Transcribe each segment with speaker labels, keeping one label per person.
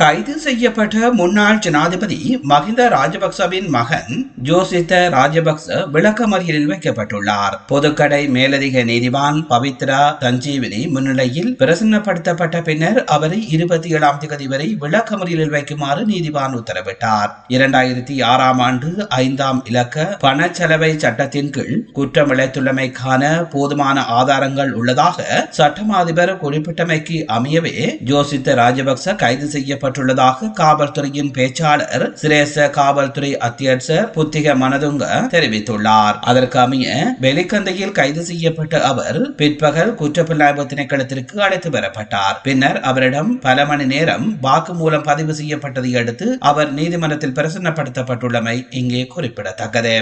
Speaker 1: கைது செய்யப்பட்ட முன்னாள் ஜனாதிபதி மஹிந்த ராஜபக்சவின் மகன் ஜோசித்த ராஜபக்ச விளக்கமறியலில் வைக்கப்பட்டுள்ளார். பொதுக்கடை மேலதிக நீதிவான் பவித்ரா சஞ்சீவினி முன்னிலையில் பிரசன்னப்படுத்தப்பட்ட பின்னர் அவரை இருபத்தி ஏழாம் தேதி வரை விளக்கமறியலில் வைக்குமாறு நீதிவான் உத்தரவிட்டார். இரண்டாயிரத்தி ஆறாம் ஆண்டு ஐந்தாம் இலக்க பணச்செலவை சட்டத்தின் கீழ் குற்றம் இழைத்துள்ளமைக்கான போதுமான ஆதாரங்கள் உள்ளதாக சட்டமாதிபர் குறிப்பிட்டமைக்கு அமையவே ஜோசித்த ராஜபக்ச கைது செய்ய ஏற்பட்டுள்ளதாக காவல்துறையின் பேச்சாளர் சிரேச காவல்துறை அத்தியட்சர் புத்திக மனதுங்க தெரிவித்துள்ளார். அதற்கு அமைய வெளிக்கந்தையில் கைது செய்யப்பட்ட அவர் பிற்பகல் குற்றப்புலனாய்வு திணைக்களத்திற்கு அழைத்து வரப்பட்டார். பின்னர் அவரிடம் பல மணி நேரம் வாக்குமூலம் பதிவு செய்யப்பட்டதை அடுத்து அவர் நீதிமன்றத்தில் பிரசன்னப்படுத்தப்பட்டுள்ளமை இங்கே குறிப்பிடத்தக்கது.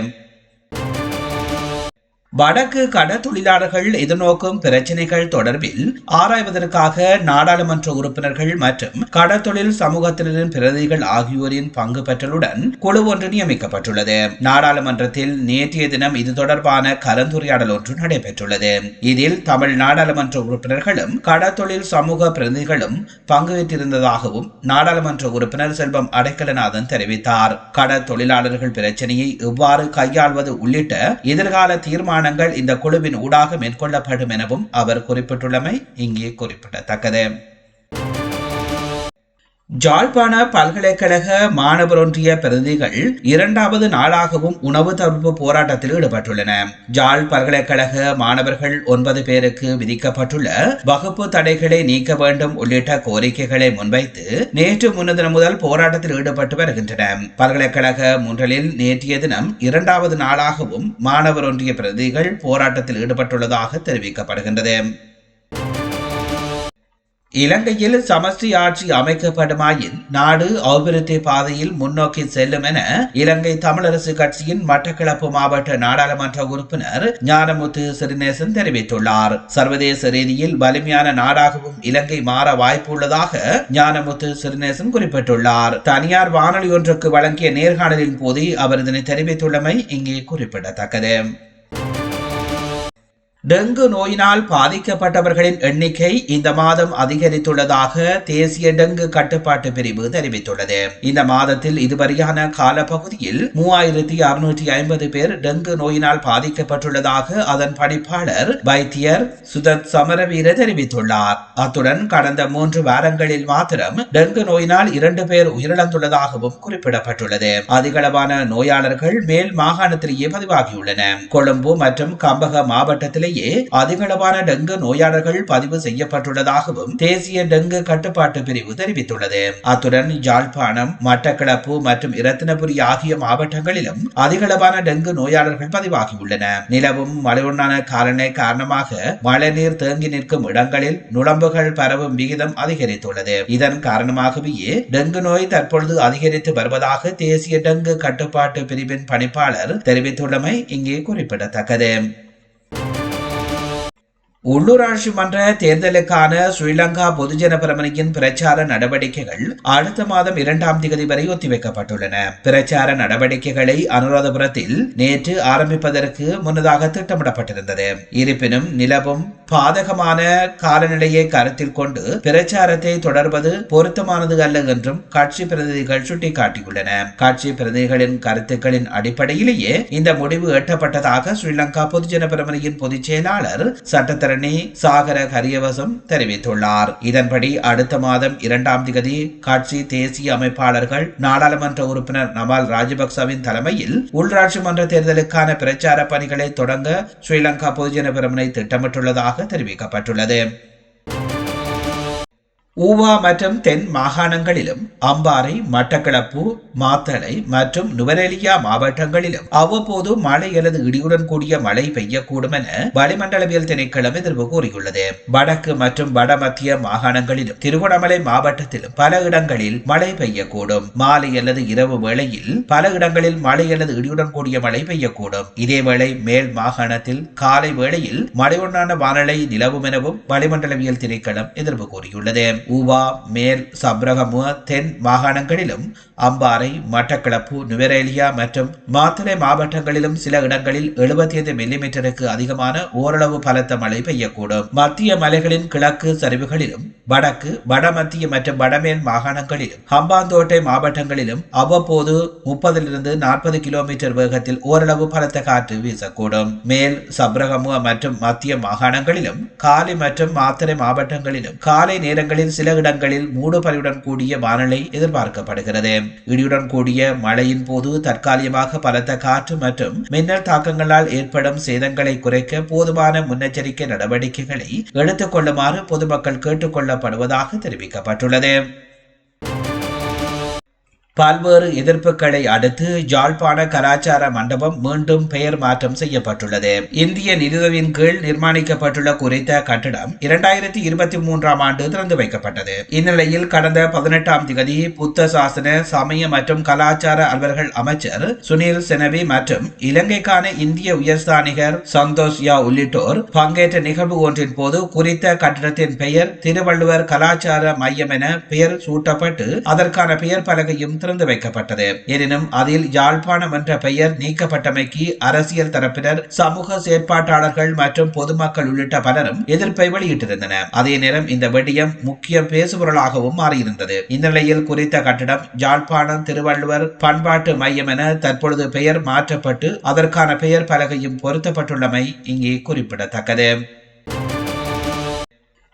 Speaker 1: வடக்கு கடற்தொழிலாளர்கள் எதிர்நோக்கும் பிரச்சினைகள் தொடர்பில் ஆராய்வதற்காக நாடாளுமன்ற உறுப்பினர்கள் மற்றும் கடற்தொழில் சமூகத்தினரின் பிரதிகள் ஆகியோரின் பங்கு பெற்றலுடன் குழு ஒன்று நியமிக்கப்பட்டுள்ளது. நாடாளுமன்றத்தில் நேற்றைய தினம் இது தொடர்பான கலந்துரையாடல் ஒன்று நடைபெற்றுள்ளது. இதில் தமிழ் நாடாளுமன்ற உறுப்பினர்களும் கடற்தொழில் சமூக பிரதிநிதிகளும் பங்கேற்றிருந்ததாகவும் நாடாளுமன்ற உறுப்பினர் செல்வம் அடைக்கலநாதன் தெரிவித்தார். கடற்தொழிலாளர்கள் பிரச்சனையை எவ்வாறு கையாள்வது உள்ளிட்ட எதிர்கால தீர்மானம் தீர்மானங்கள் இந்த குழுவின் ஊடாக மேற்கொள்ளப்படும் எனவும் அவர் குறிப்பிட்டுள்ளமை இங்கே குறிப்பிடத்தக்கது. ஜாழ்ப்பாண பல்கலைக்கழக மாணவர் ஒன்றிய பிரதிகள் இரண்டாவது நாளாகவும் உணவு தவிர்ப்பு போராட்டத்தில் ஈடுபட்டுள்ளன. ஜாழ் பல்கலைக்கழக மாணவர்கள் ஒன்பது பேருக்கு விதிக்கப்பட்டுள்ள வகுப்பு தடைகளை நீக்க வேண்டும் உள்ளிட்ட கோரிக்கைகளை முன்வைத்து நேற்று முன்தினம் முதல் போராட்டத்தில் ஈடுபட்டு வருகின்றன பல்கலைக்கழக முன்றலில் நேற்றைய தினம் இரண்டாவது நாளாகவும் மாணவர் ஒன்றிய பிரதிகள் போராட்டத்தில் ஈடுபட்டுள்ளதாக தெரிவிக்கப்படுகின்றது. இலங்கையில் சமஷ்டி ஆட்சி அமைக்கப்படுமாயின் நாடு அபிவிருத்தி பாதையில் முன்னோக்கி செல்லும் என இலங்கை தமிழரசு கட்சியின் மட்டக்களப்பு மாவட்ட நாடாளுமன்ற உறுப்பினர் ஞானமுத்து சிறிநேசன் தெரிவித்துள்ளார். சர்வதேச ரீதியில் வலிமையான நாடாகவும் இலங்கை மாற வாய்ப்பு உள்ளதாக ஞானமுத்து சிறிநேசன் குறிப்பிட்டுள்ளார். தனியார் வானொலி ஒன்றுக்கு வழங்கிய நேர்காணலின் போது அவர் இதனை தெரிவித்துள்ளமை இங்கே குறிப்பிடத்தக்கது. டெங்கு நோயினால் பாதிக்கப்பட்டவர்களின் எண்ணிக்கை இந்த மாதம் அதிகரித்துள்ளதாக தேசிய டெங்கு கட்டுப்பாட்டு பிரிவு தெரிவித்துள்ளது. இந்த மாதத்தில் இதுவரையான காலப்பகுதியில் மூவாயிரத்தி அறுநூற்றி ஐம்பது பேர் டெங்கு நோயினால் பாதிக்கப்பட்டுள்ளதாக அதன் பணிப்பாளர் வைத்தியர் சுதத் சமரவீர தெரிவித்துள்ளார். அத்துடன் கடந்த மூன்று வாரங்களில் மாத்திரம் டெங்கு நோயினால் இரண்டு பேர் உயிரிழந்துள்ளதாகவும் குறிப்பிடப்பட்டுள்ளது. அதிகளவான நோயாளர்கள் மேல் மாகாணத்திலேயே பதிவாகியுள்ளன. கொழும்பு மற்றும் கம்பக மாவட்டத்திலே நாட்டிலேயே அதிகளவான டெங்கு நோயாளர்கள் பதிவு செய்யப்பட்டுள்ளதாகவும் தேசிய டெங்கு கட்டுப்பாட்டு பிரிவு தெரிவித்துள்ளது. அத்துடன் யாழ்ப்பாணம் மட்டக்களப்பு மற்றும் இரத்தினபுரி ஆகிய மாவட்டங்களிலும் அதிகளவான டெங்கு நோயாளர்கள் பதிவாகியுள்ளன. நிலவும் மழையுண்டான காலனை காரணமாக மழைநீர் தேங்கி நிற்கும் இடங்களில் நுழம்புகள் பரவும் விகிதம் அதிகரித்துள்ளது. இதன் காரணமாகவே டெங்கு நோய் தற்பொழுது அதிகரித்து வருவதாக தேசிய டெங்கு கட்டுப்பாட்டு பிரிவின் பணிப்பாளர் தெரிவித்துள்ளமை இங்கே குறிப்பிடத்தக்கது. உள்ளூராட்சி மன்ற தேர்தலுக்கான ஸ்ரீலங்கா பொதுஜன பிரமணியின் பிரச்சார நடவடிக்கைகள் அடுத்த மாதம் இரண்டாம் தேதி வரை ஒத்திவைக்கப்பட்டுள்ளன. பிரச்சார நடவடிக்கைகளை அனுராதபுரத்தில் நேற்று ஆரம்பிப்பதற்கு முன்னதாக திட்டமிடப்பட்டிருந்தது. இருப்பினும் நிலவும் பாதகமான காலநிலையை கருத்தில் கொண்டு பிரச்சாரத்தை தொடர்வது பொருத்தமானது அல்ல என்றும் கட்சி பிரதிநிதிகள் சுட்டிக்காட்டியுள்ளன. கட்சி பிரதிநிதிகளின் கருத்துக்களின் அடிப்படையிலேயே இந்த முடிவு எட்டப்பட்டதாக ஸ்ரீலங்கா பொதுஜன பிரமணியின் பொதுச் செயலாளர் சட்டத்தர சட்டத்தரணி சாகர கரியவசம் தெரிவித்துள்ளார். இதன்படி அடுத்த மாதம் இரண்டாம் திகதி கட்சி தேசிய அமைப்பாளர்கள் நாடாளுமன்ற உறுப்பினர் நமால் ராஜபக்சவின் தலைமையில் உள்ளாட்சி மன்ற தேர்தலுக்கான பிரச்சார பணிகளை தொடங்க ஸ்ரீலங்கா பொதுஜன பிரமனை திட்டமிட்டுள்ளதாக தெரிவிக்கப்பட்டுள்ளது. ஊவா மற்றும் தென் மாகாணங்களிலும் அம்பாறை மட்டக்களப்பு மாத்தளை மற்றும் நுவரெலியா மாவட்டங்களிலும் அவ்வப்போது மழை அல்லது இடியுடன் கூடிய மழை பெய்யக்கூடும் என வளிமண்டலவியல் திணைக்களம் எதிர்ப்பு கூறியுள்ளது. வடக்கு மற்றும் வடமத்திய மாகாணங்களிலும் திருகோணமலை மாவட்டத்திலும் பல இடங்களில் மழை பெய்யக்கூடும். மாலை அல்லது இரவு வேளையில் பல இடங்களில் மழை அல்லது இடியுடன் கூடிய மழை பெய்யக்கூடும். இதேவேளை மேல் மாகாணத்தில் காலை வேளையில் மழையுடனான வானிலை நிலவும் எனவும் வளிமண்டலவியல் திணைக்களம் எதிர்ப்பு கூறியுள்ளது.
Speaker 2: ஊவா மேல் சப்ரகமுவ தென் மாகாணங்களிலும் அம்பாறை மட்டக்களப்பு நுவரேலியா மற்றும் மாத்தளை மாவட்டங்களிலும் சில இடங்களில் எழுபத்தி ஐந்து மில்லிமீட்டருக்கு அதிகமான ஓரளவு பலத்த மழை பெய்யக்கூடும். மத்திய மலைகளின் கிழக்கு சரிவுகளிலும் வடக்கு வடமத்திய மற்றும் வடமேல் மாகாணங்களிலும் ஹம்பாந்தோட்டை மாவட்டங்களிலும் அவ்வப்போது முப்பதிலிருந்து நாற்பது கிலோமீட்டர் வேகத்தில் ஓரளவு பலத்த காற்று வீசக்கூடும். மேல் சப்ரகமுவ மற்றும் மத்திய மாகாணங்களிலும் காலை மற்றும் மாத்தறை மாவட்டங்களிலும் காலை நேரங்களில் சில இடங்களில் மூடுபனியுடன் கூடிய வானிலை எதிர்பார்க்கப்படுகிறது. இடியுடன் கூடிய மழையின் போது தற்காலிகமாக பலத்த காற்று மற்றும் மின்னல் தாக்கங்களால் ஏற்படும் சேதங்களை குறைக்க போதுமான முன்னெச்சரிக்கை நடவடிக்கைகளை எடுத்துக் கொள்ளுமாறு பொதுமக்கள் கேட்டுக் கொள்ளப்படுவதாக தெரிவிக்கப்பட்டுள்ளது. பல்வேறு எதிர்ப்புகளை அடுத்து ஜாழ்ப்பாண கலாச்சார மண்டபம் மீண்டும் பெயர் மாற்றம் செய்யப்பட்டுள்ளது. இந்திய நிதியுதவியின் கீழ் நிர்மாணிக்கப்பட்டுள்ள குறித்த கட்டடம் இரண்டாயிரத்தி இருபத்தி மூன்றாம் ஆண்டு திறந்து வைக்கப்பட்டது. இந்நிலையில் கடந்த பதினெட்டாம் திகதி புத்த சாசன சமய மற்றும் கலாச்சார அலுவலர்கள் அமைச்சர் சுனில் செனவி மற்றும் இலங்கைக்கான இந்திய உயர்ஸ்தானிகர் சந்தோஷ் யா உள்ளிட்டோர் பங்கேற்ற நிகழ்வு ஒன்றின் போது குறித்த கட்டடத்தின் பெயர் திருவள்ளுவர் கலாச்சார மையம் என பெயர் சூட்டப்பட்டு அதற்கான பெயர் பலகையும் திறந்து வைக்கப்பட்டது. எனினும் அதில் யாழ்ப்பாணம் என்ற பெயர் நீக்கப்பட்டமைக்கு அரசியல் தரப்பினர் சமூக செயற்பாட்டாளர்கள் மற்றும் பொதுமக்கள் உள்ளிட்ட பலரும் எதிர்ப்பை வெளியிட்டிருந்தனர் அதே நேரம் இந்த வெடியம் முக்கிய பேசுபொருளாகவும் மாறியிருந்தது. இந்நிலையில் குறித்த கட்டிடம் யாழ்ப்பாணம் திருவள்ளுவர் பண்பாட்டு மையம் என தற்பொழுது பெயர் மாற்றப்பட்டு அதற்கான பெயர் பலகையும் பொருத்தப்பட்டுள்ளமை இங்கே குறிப்பிடத்தக்கது.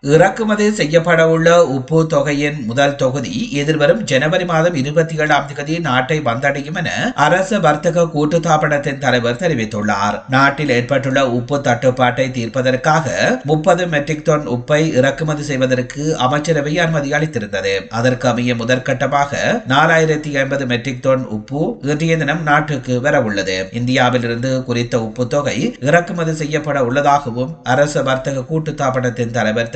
Speaker 2: இறக்குமதி செய்யப்படவுள்ள உப்பு தொகையின் முதல் தொகுதி எதிர்வரும் ஜனவரி மாதம் இருபத்தி ஏழாம் தேதி நாட்டை வந்தடையும் என அரசு வர்த்தக கூட்டுத்தாபனத்தின் தலைவர் தெரிவித்துள்ளார். நாட்டில் ஏற்பட்டுள்ள உப்பு தட்டுப்பாட்டை தீர்ப்பதற்காக முப்பது மெட்ரிக் டன் உப்பை இறக்குமதி செய்வதற்கு அமைச்சரவை அனுமதி அளித்திருந்தது. அதற்கு அமைய முதற்கட்டமாக நாலாயிரத்தி ஐம்பது மெட்ரிக் டன் உப்பு இன்றைய தினம் நாட்டுக்கு வரவுள்ளது. இந்தியாவிலிருந்து குறித்த உப்பு தொகை இறக்குமதி செய்யப்பட உள்ளதாகவும் அரசு வர்த்தக கூட்டுத்தாபனத்தின் தலைவர்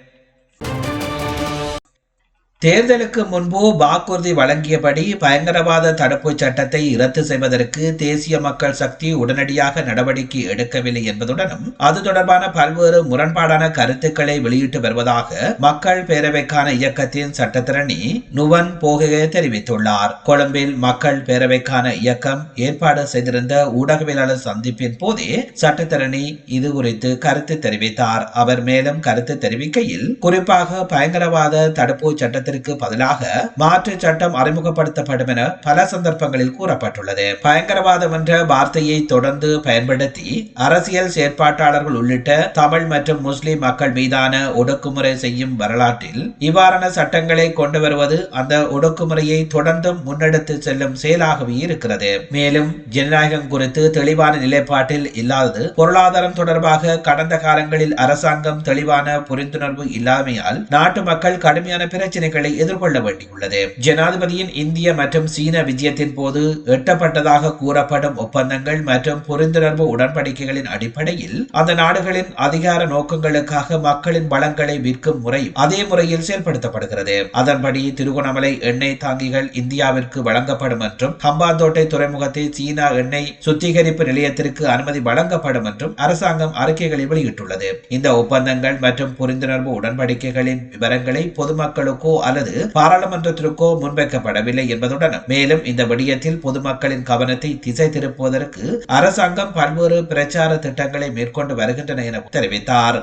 Speaker 2: தேர்தலுக்கு முன்பு வாக்குறுதி வழங்கியபடி பயங்கரவாத தடுப்பு சட்டத்தை ரத்து செய்வதற்கு தேசிய மக்கள் சக்தி உடனடியாக நடவடிக்கை எடுக்கவில்லை என்பதுடனும் அது தொடர்பான பல்வேறு முரண்பாடான கருத்துக்களை வெளியிட்டு வருவதாக மக்கள் பேரவைக்கான இயக்கத்தின் சட்டத்திரணி நுவன் போகையே தெரிவித்துள்ளார். கொழும்பில் மக்கள் பேரவைக்கான இயக்கம் ஏற்பாடு செய்திருந்த ஊடகவியலாளர் சந்திப்பின் போதே சட்டத்திரணி இது குறித்து கருத்து தெரிவித்தார். அவர் மேலும் கருத்து தெரிவிக்கையில் குறிப்பாக பயங்கரவாத தடுப்பு சட்டத்தை சட்டத்திற்கு பதிலாக மாற்று சட்டம் அறிமுகப்படுத்தப்படும் என பல சந்தர்ப்பங்களில் கூறப்பட்டுள்ளது. பயங்கரவாதம் என்ற வார்த்தையை தொடர்ந்து பயன்படுத்தி அரசியல் செயற்பாட்டாளர்கள் உள்ளிட்ட தமிழ் மற்றும் முஸ்லிம் மக்கள் மீதான ஒடுக்குமுறை செய்யும் வரலாற்றில் இவ்வாறான சட்டங்களை கொண்டு வருவது அந்த ஒடுக்குமுறையை தொடர்ந்தும் முன்னெடுத்து செல்லும் செயலாகவே இருக்கிறது. மேலும் ஜனநாயகம் குறித்து தெளிவான நிலைப்பாட்டில் இல்லாதது பொருளாதாரம் தொடர்பாக கடந்த காலங்களில் அரசாங்கம் தெளிவான புரிந்துணர்வு இல்லாமையால் நாட்டு மக்கள் கடுமையான பிரச்சனைகள் சவால்களை எதிர்கொள்ள வேண்டியுள்ளது. ஜனாதிபதியின் இந்திய மற்றும் சீன விஜயத்தின் போது எட்டப்பட்டதாக கூறப்படும் ஒப்பந்தங்கள் மற்றும் புரிந்துணர்வு உடன்படிக்கைகளின் அடிப்படையில் அந்த நாடுகளின் அதிகார நோக்கங்களுக்காக மக்களின் வளங்களை விற்கும் முறை அதே முறையில் செயல்படுத்தப்படுகிறது. அதன்படி திருகோணமலை எண்ணெய் தாங்கிகள் இந்தியாவிற்கு வழங்கப்படும் என்றும் ஹம்பாந்தோட்டை துறைமுகத்தை சீனா எண்ணெய் சுத்திகரிப்பு நிலையத்திற்கு அனுமதி வழங்கப்படும் என்றும் அரசாங்கம் அறிக்கைகளை வெளியிட்டுள்ளது. இந்த ஒப்பந்தங்கள் மற்றும் புரிந்துணர்வு உடன்படிக்கைகளின் விவரங்களை பொதுமக்களுக்கோ அல்லது பாராளுமன்றத்திற்கோ முன்வைக்கப்படவில்லை என்பதுடன் மேலும் இந்த விடயத்தில் பொதுமக்களின் கவனத்தை திசை திருப்புவதற்கு அரசாங்கம் பல்வேறு பிரச்சார திட்டங்களை மேற்கொண்டு வருகின்றன என தெரிவித்தார்.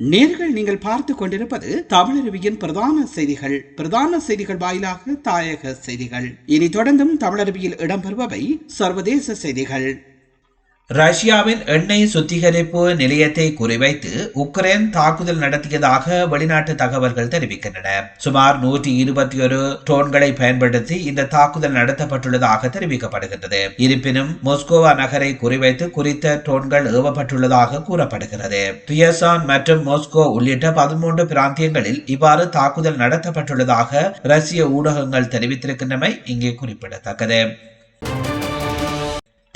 Speaker 1: நேர்கள் நீங்கள் பார்த்து கொண்டிருப்பது தமிழருவியின் பிரதான செய்திகள். பிரதான செய்திகள் வாயிலாக தாயக செய்திகள். இனி தொடர்ந்தும் தமிழருவியில் இடம்பெறுபவை சர்வதேச செய்திகள்.
Speaker 2: ரஷ்யாவின் எண்ணெய் சுத்திகரிப்பு நிலையத்தை குறிவைத்து உக்ரைன் தாக்குதல் நடத்தியதாக வெளிநாட்டு தகவல்கள் தெரிவிக்கின்றன. சுமார் நூற்றி இருபத்தி ஒரு டோன்களை பயன்படுத்தி இந்த தாக்குதல் நடத்தப்பட்டுள்ளதாக தெரிவிக்கப்படுகின்றது. இருப்பினும் மொஸ்கோவா நகரை குறிவைத்து குறித்த டோன்கள் ஏவப்பட்டுள்ளதாக கூறப்படுகிறது. பியசான் மற்றும் மொஸ்கோ உள்ளிட்ட பதிமூன்று பிராந்தியங்களில் இவ்வாறு தாக்குதல் நடத்தப்பட்டுள்ளதாக ரஷ்ய ஊடகங்கள் தெரிவித்திருக்கின்றமை இங்கே குறிப்பிடத்தக்கது.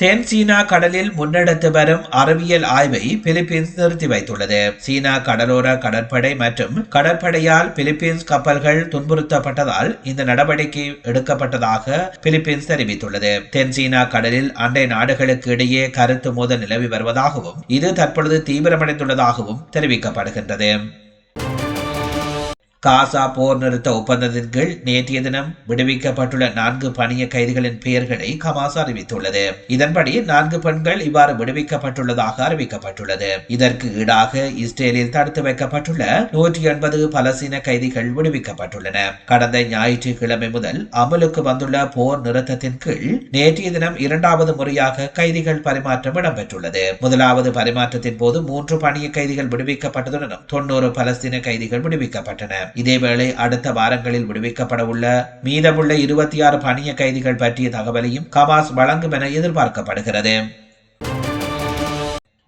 Speaker 2: தென் சீனா கடலில் முன்னெடுத்து வரும் அறிவியல் ஆய்வை பிலிப்பீன்ஸ் நிறுத்தி வைத்துள்ளது. சீனா கடலோர கடற்படை மற்றும் கடற்படையால் பிலிப்பீன்ஸ் கப்பல்கள் துன்புறுத்தப்பட்டதால் இந்த நடவடிக்கை எடுக்கப்பட்டதாக பிலிப்பீன்ஸ் தெரிவித்துள்ளது. தென் சீனா கடலில் அண்டை நாடுகளுக்கு இடையே கருத்து மோதல் நிலவி வருவதாகவும் இது தற்பொழுது தீவிரமடைந்துள்ளதாகவும் தெரிவிக்கப்படுகின்றது. காசா போர் நிறுத்த ஒப்பந்தத்தின் கீழ் நேற்றைய தினம் விடுவிக்கப்பட்டுள்ள நான்கு பணிய கைதிகளின் பெயர்களை ஹமாஸ் அறிவித்துள்ளது. இதன்படி நான்கு பெண்கள் இவ்வாறு விடுவிக்கப்பட்டுள்ளதாக அறிவிக்கப்பட்டுள்ளது. இதற்கு ஈடாக இஸ்ரேலில் தடுத்து வைக்கப்பட்டுள்ள நூற்றி எண்பது பலசீன கைதிகள் விடுவிக்கப்பட்டுள்ளன. கடந்த ஞாயிற்றுக்கிழமை முதல் அமலுக்கு வந்துள்ள போர் நிறுத்தத்தின் கீழ் நேற்றைய தினம் இரண்டாவது முறையாக கைதிகள் பரிமாற்றம் இடம்பெற்றுள்ளது. முதலாவது பரிமாற்றத்தின் போது மூன்று பணிய கைதிகள் விடுவிக்கப்பட்டதுடன் தொண்ணூறு பலஸ்தீன கைதிகள் விடுவிக்கப்பட்டன. இதேவேளை அடுத்த வாரங்களில் விடுவிக்கப்பட உள்ள மீதமுள்ள இருபத்தி ஆறு பணிய கைதிகள் பற்றிய தகவலையும் கமாஸ் வழங்கும் என எதிர்பார்க்கப்படுகிறது.